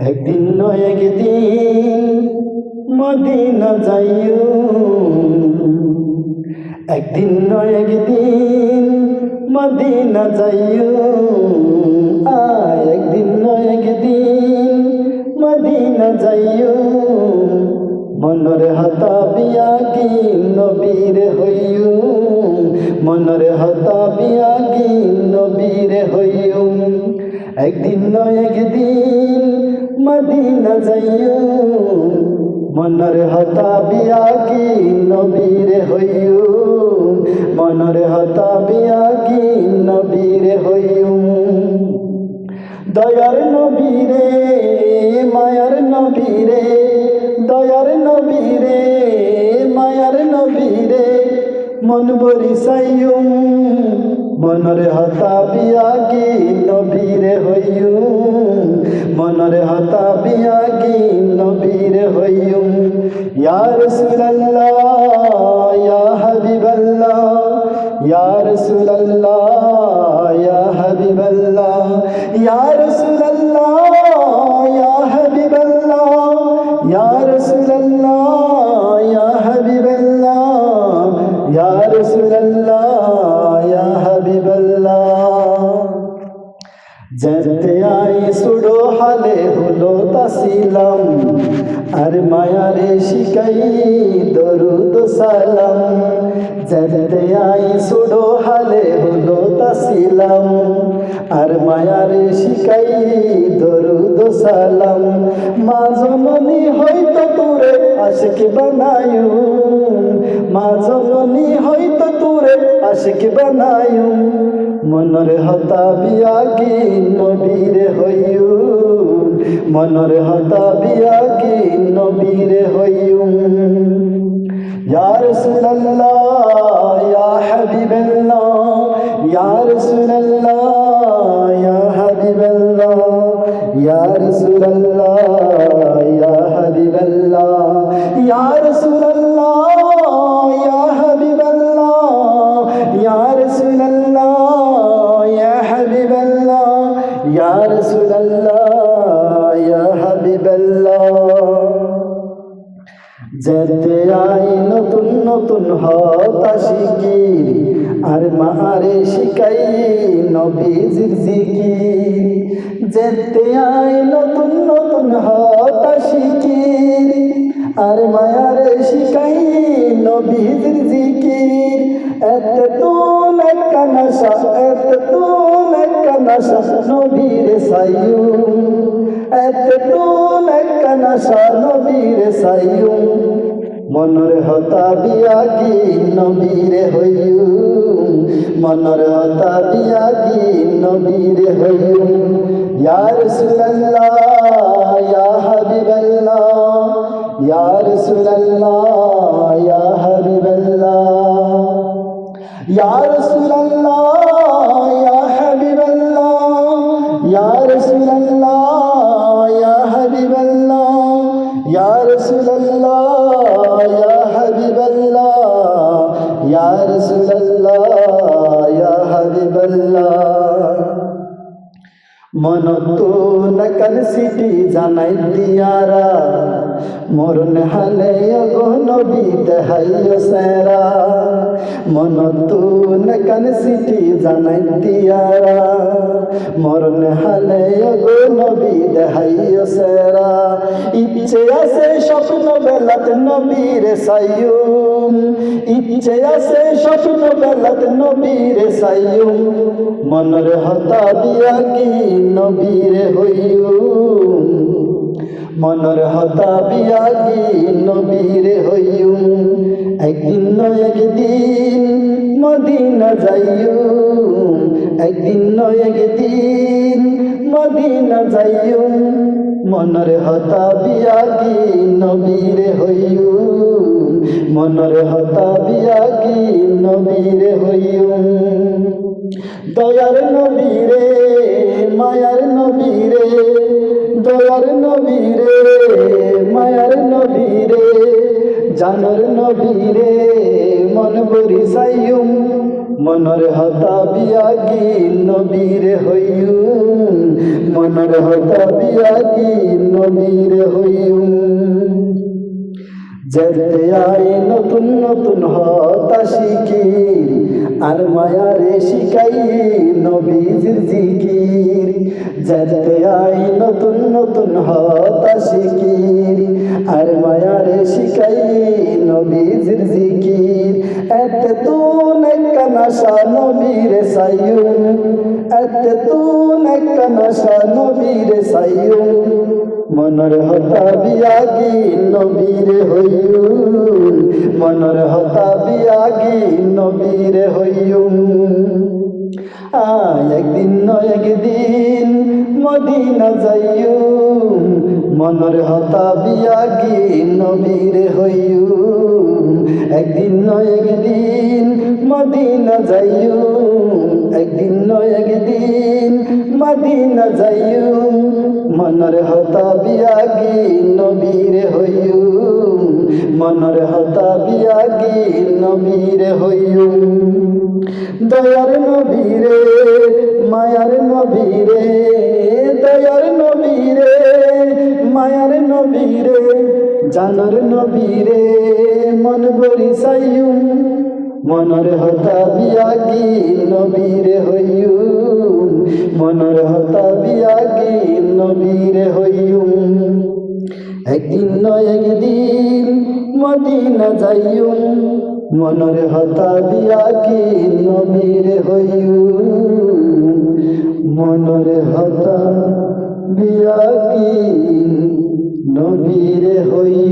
একদিন নয় একদিন মদিনা যাইও একদিন একদিন মদিনা যাইও একদিন একদিন মদিনা যাইও মনর হতা বিয়া কি নবীর হইও মনর হতা বিয়া কি নবীর হইও একদিন নয় একদিন মদিনা যাইও মনর হতা বিয়া কি নবীর হইও মনর হতা বিয়া কি নবীর হইও দয়ার নবীরে মায়ার নবীরে দয়ার নবীরে মায়ার নবীরে মন বরি সাইয়ুম মনরে হতা বিয়া কি নবীরে হইয়ুম মনরে হতা বিয়া কি নবীর হইয়ুম ইয়া যেতে আই সুডো হালে হলো তাসিলাম, আর মায়ারে শিকাই দরুদ সালাম। যেতে আই সুডো হালে হলো তাসিলাম, আর মায়ারে শিকাই দরুদ সালাম। মা জননী হয়তো আশিক বানায়ু মা জননী হয়তো তোরে আশিক বানায়ু মনর হতা বিয়া কি নবীরে হইউ মনর হতা বিয়া কি নবীরে হইউ ইয়া রাসূলুল্লাহ, ইয়া হাবিবাল্লাহ যেতে আই নতুন নতুন হতাশিকির আর মারে শিকাই নবীজির জিকির। যেতে আই নতুন নতুন হতাশিকির আর মায়ারে শিকাই নবীজির জিকির। এত তুন একটা নশা, এত তুন একটা নশা নবীর সাইয়ু এত তুন নশা নবীর সাইয়ু। মনর হতা বিয়া কি নবীরে হইয়ু? মনর হতা বিয়া কি নবীরে হইয়ু? ইয়া রাসূলুল্লাহ, ইয়া হাবিবাল্লাহ, ইয়া রাসূলুল্লাহ মনতুন সিটি জানাই দিয়ারা। মরণ হালে গো নবী দেহাইও সেরা। মনতুন কনসিটি জানাই দিয়ারা। মরণ হালে গো নবী, দেহাইও সেরা। ইচ্ছে আছে স্বপ্ন বেলাত নবীর সাইয়ুম। ইচ্ছে আছে স্বপ্ন বেলাত নবীর সাইয়ুম। মনের হতা দিয়া কি নবীরে হইউ মনের হতা বিয়া কি নবীরে হইউ মদিনা যাইউ একদিন নয় একদিন মদিনা যাইউ মনের হতা বিয়া কি নবীরে হইউ মনের হতা বিয়া কি নবীরে হইউ দয়ার নবীরে, মায়ার নবীরে, দয়ার নবীরে, মায়ার নবীরে, জানর নবীরে মনর হতা বিয়া কি নবীরে হইয়ুম। মনের হতা বিয়াগি নবীর হইম যেতে আই নতুন নতুন হতা শিকির আর মায়ারে শিকাই নবীজির জিকির। যেতে আই নতুন নতুন হতা শিকির আর মায়ারে শিকাই নবীজির জিকির। এতে তুন কানাশা নবীর সাইয়ুম এতে তুন কানাশা নবীর সাইয়ুম মনের হতা বিয়াগি নবীর হইয়ুম মনের হতা বিয়াগি নবীর হইয়ুম আয় একদিন নয় একদিন মদিনা যাইয়ুম মনের হতা বিয়াগি নবীর হইয়ুম একদিন নয় একদিন মদিনা যাইয়ুম, একদিন নয় একদিন মদিনা যাইয়ুম। মনের হতা বিয়াগি নবীর হইয়ুম, মনের হতা বিয়াগি নবীর হইয়ুম। দয়ার নবীরে, মায়ার নবীরে, দয়ার নবীরে, মায়ার নবীরে, জানর নবীরে, মন বরি সাইয়ুম মনর হতা বিয়া কি নবীর হইউম। মনর হতা বিয়া কি নবীর হইউম। একদিন নয় একদিন মদিনা যাইউম। মনর হতা বিয়া কি নবীর হইউম। মনর হতা বিয়া কি নবীর হই